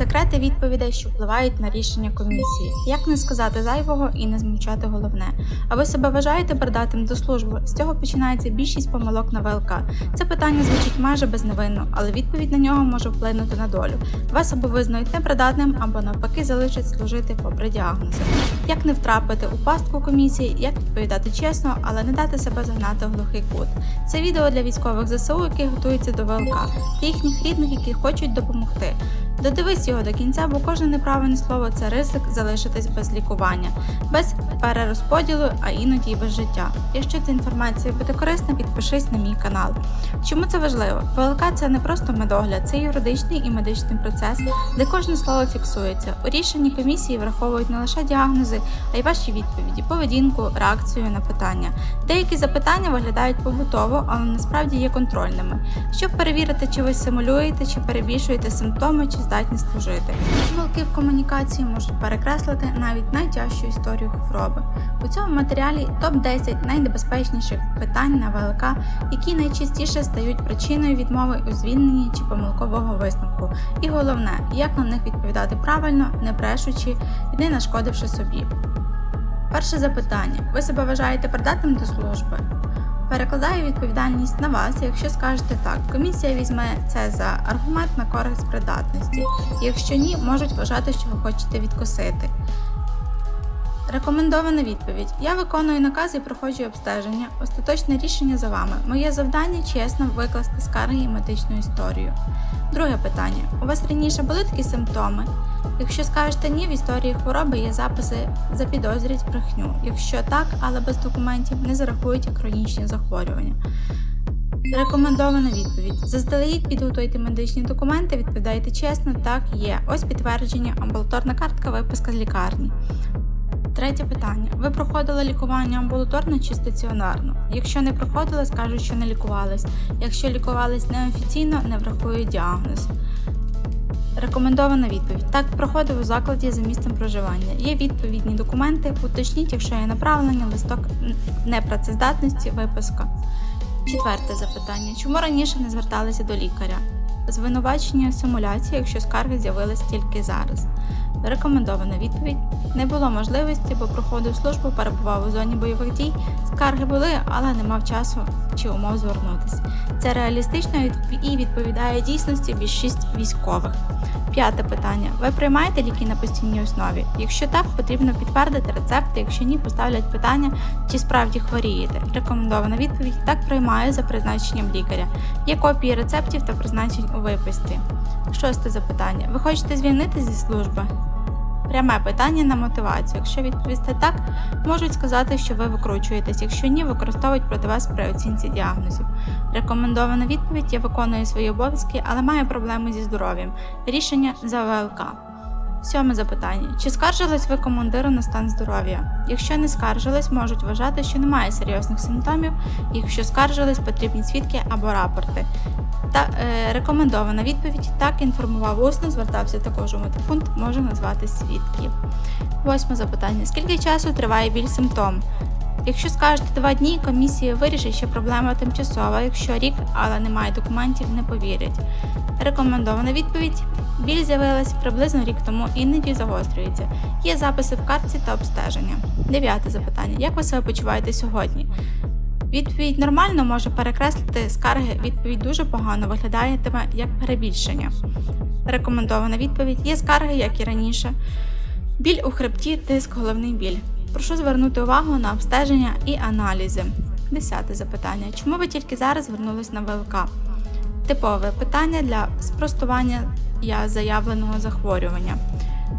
Секрети відповідей, що впливають на рішення комісії. Як не сказати зайвого і не змовчати головне. А ви себе вважаєте придатним до служби? З цього починається більшість помилок на ВЛК. Це питання звучить майже безневинно, але відповідь на нього може вплинути на долю. Вас або визнають непридатним, або навпаки залишать служити попри діагнози. Як не втрапити у пастку комісії, як відповідати чесно, але не дати себе загнати в глухий кут. Це відео для військових ЗСУ, які готуються до ВЛК, їхніх рідних, які хочуть допомогти. Додивись його до кінця, бо кожне неправильне слово це ризик залишитись без лікування, без перерозподілу, а іноді й без життя. Якщо ця інформація буде корисна, підпишись на мій канал. Чому це важливо? ВЛК це не просто медогляд, це юридичний і медичний процес, де кожне слово фіксується. У рішенні комісії враховують не лише діагнози, а й ваші відповіді, поведінку, реакцію на питання. Деякі запитання виглядають побутово, але насправді є контрольними, щоб перевірити, чи ви симулюєте, чи перебільшуєте симптоми, чи здатні служити. Помилки в комунікації можуть перекреслити навіть найтяжчу історію хвороби. У цьому матеріалі топ 10 найнебезпечніших питань на ВЛК, які найчастіше стають причиною відмови у звільненні чи помилкового висновку. І головне, як на них відповідати правильно, не брешучи і не нашкодивши собі. Перше запитання: ви себе вважаєте придатним до служби? Перекладаю відповідальність на вас, якщо скажете так, комісія візьме це за аргумент на користь придатності. Якщо ні, можуть вважати, що ви хочете відкосити. Рекомендована відповідь: Я виконую накази і проходжу обстеження. Остаточне рішення за вами. Моє завдання чесно викласти скарги і медичну історію. Друге питання: у вас раніше були такі симптоми? Якщо скажете ні, в історії хвороби є записи запідозрюють брехню. Якщо так, але без документів не зарахують як хронічні захворювання. Рекомендована відповідь. Заздалегідь підготуйте медичні документи, відповідайте чесно, так є. Ось підтвердження, амбулаторна картка, виписка з лікарні. Третє питання. Ви проходили лікування амбулаторно чи стаціонарно? Якщо не проходили, скажуть, що не лікувались. Якщо лікувались неофіційно, не врахують діагноз. Рекомендована відповідь. Так, проходив у закладі за місцем проживання. Є відповідні документи. Уточніть, якщо є направлення, листок непрацездатності, виписка. Четверте запитання. Чому раніше не зверталися до лікаря? Звинувачення симуляції, якщо скарги з'явились тільки зараз. Рекомендована відповідь. Не було можливості, бо проходив службу, перебував у зоні бойових дій. Скарги були, але не мав часу чи умов звернутися. Це реалістично і відповідає дійсності більшість військових. П'яте питання. Ви приймаєте ліки на постійній основі? Якщо так, потрібно підтвердити рецепти, якщо ні, поставлять питання, чи справді хворієте. Рекомендована відповідь так приймаю за призначенням лікаря. Є копії рецептів та призначень у виписці. Шосте запитання. Ви хочете звільнити зі служби? Пряме питання на мотивацію. Якщо відповісти так, можуть сказати, що ви викручуєтесь, якщо ні, використовують проти вас при оцінці діагнозів. Рекомендована відповідь: я виконую свої обов'язки, але маю проблеми зі здоров'ям. Рішення за ВЛК. Сьоме запитання: чи скаржились ви командиру на стан здоров'я? Якщо не скаржились, можуть вважати, що немає серйозних симптомів, якщо скаржились, потрібні свідки або рапорти. Та е, рекомендована відповідь так інформував усно, звертався також у метапункт, може назвати свідків. Восьме запитання: скільки часу триває біль симптом? Якщо скажете два дні, комісія вирішить, що проблема тимчасова. Якщо рік, але немає документів, не повірять. Рекомендована відповідь: біль з'явилась приблизно рік тому, іноді загострюється. Є записи в картці та обстеження. Дев'яте запитання: як ви себе почуваєте сьогодні? Відповідь нормально може перекреслити скарги. Відповідь дуже погано виглядатиме як перебільшення. Рекомендована відповідь є скарги, як і раніше. Біль у хребті, тиск, головний біль. Прошу звернути увагу на обстеження і аналізи. Десяте запитання. Чому ви тільки зараз звернулись на ВЛК? Типове питання для спростування заявленого захворювання.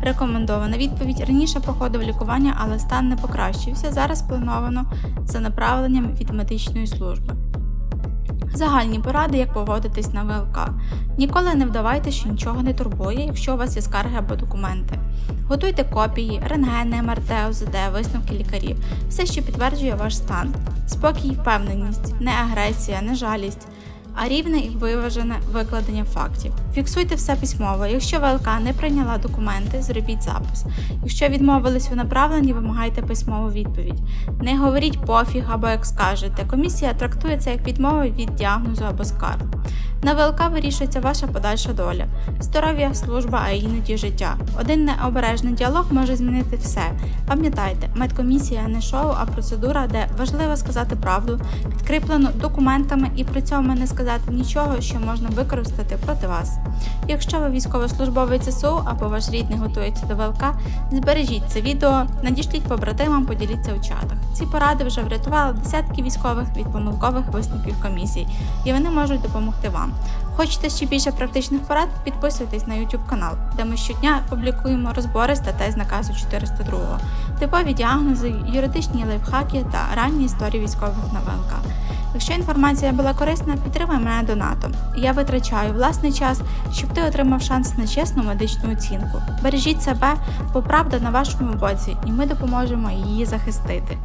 Рекомендована відповідь. Раніше проходив лікування, але стан не покращився. Зараз плановано за направленням від медичної служби. Загальні поради, як поводитись на ВЛК. Ніколи не вдавайте, що нічого не турбує, якщо у вас є скарги або документи. Готуйте копії, рентгени, МРТ, ОЗД, висновки лікарів, все, що підтверджує ваш стан. Спокій, впевненість, не агресія, не жалість. А рівне і виважене викладення фактів. Фіксуйте все письмово. Якщо ВЛК не прийняла документи, зробіть запис. Якщо відмовились у направленні, вимагайте письмову відповідь. Не говоріть пофіг або як скажете. Комісія трактує це як відмову від діагнозу або скарг. На ВЛК вирішується ваша подальша доля, здоров'я, служба, а іноді життя. Один необережний діалог може змінити все. Пам'ятайте, медкомісія не шоу, а процедура, де важливо сказати правду, підкріплену документами і при цьому не сказати нічого, що можна використати проти вас. Якщо ви військовослужбовець ССУ або ваш рідний готується до ВЛК, збережіть це відео, надішліть побратимам, поділіться у чатах. Ці поради вже врятували десятки військових від помилкових висновків комісій, і вони можуть допомогти вам. Хочете ще більше практичних порад? Підписуйтесь на YouTube канал, де ми щодня публікуємо розбори статей з наказу 402, типові діагнози, юридичні лайфхаки та ранні історії військових на ВЛК. Якщо інформація була корисна, підтримай мене донатом. Я витрачаю власний час, щоб ти отримав шанс на чесну медичну оцінку. Бережіть себе, бо правда на вашому боці, і ми допоможемо її захистити.